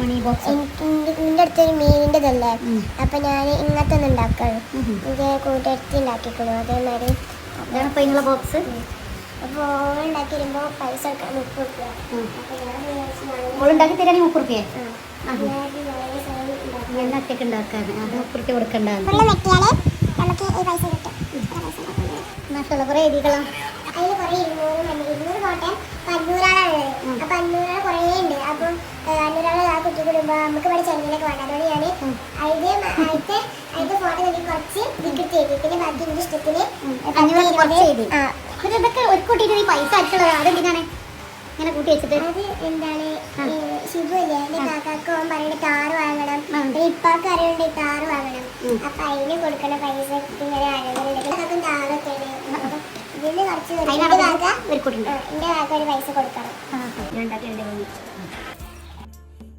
മണി box നിന്റെ അടുത്തൊരു മീനിന്റെതല്ലേ. അപ്പൊ ഞാൻ ഇങ്ങനത്തെ ഒന്ന് ഉണ്ടാക്കാണ് ഉം. ഇത് കൂട്ടുകാരത്തി ഉണ്ടാക്കിക്കണു അതേമാതിരി ഇതാണ് ഇപ്പൊ ഇതിനുള്ള ബോക്സ് അപ്പോൾ ഓൾ ഉണ്ടാക്കി വരുമ്പോൾ പൈസ കൊടുക്കാൻ മുപ്പത് ഞാൻ- മോളുണ്ടാക്കി തരാണെങ്കിൽ മുപ്പത് റുപ്യ. ഞാൻ ഒറ്റയ്ക്ക് ഉണ്ടാക്കാൻ അത് മുപ്പത് റുപ്യ കൊടുക്കണ്ടാന്ന് നമുക്ക് ഈ പൈസ കിട്ടും. മാഷുള്ള കുറേ രീതികളാ അതിൽ കുറേ ഇരുന്നൂറ് മണി ഇരുന്നൂറ്. അപ്പൊ കുറേ ഉണ്ട്. അപ്പം അഞ്ഞൂറാൾ കൂടുമ്പോ നമുക്ക് ഇവിടെ ചെന്നൈയിലൊക്കെ വേണ്ട അതുകൊണ്ട് ഞാൻ. അതിന്റെ അതിന്റെ അതിന്റെ ഫോട്ടോ നോക്കി കുറച്ച് ടിക്കറ്റ് ചെയ്തു. പിന്നെ ബാക്കി എന്റെ ഇഷ്ടത്തിന്. ആ. ഇതൊക്കെ ഒരു കൂട്ടിയിട്ട് ഈ പൈസ അടിച്ചുള്ളത് അതെന്തിനാണ്? ഇങ്ങനെ കൂട്ടി വെച്ചിട്ട്. അത് എന്താണ്? ഷിബു ഇല്ലേ? എന്റെ. കാക്കാക്ക് ഓൻ പറയുന്നത് താറ് വാങ്ങണം. പിന്നെ ഇപ്പാക്ക് താറ് വാങ്ങണം. അപ്പൊ അതിന് കൊടുക്കണ പൈസ ഇങ്ങനെ കാക്കും താറൊക്കെ ഇതിന് കുറച്ച് എന്റെ കാക്ക ഒരു പൈസ കൊടുക്കണം.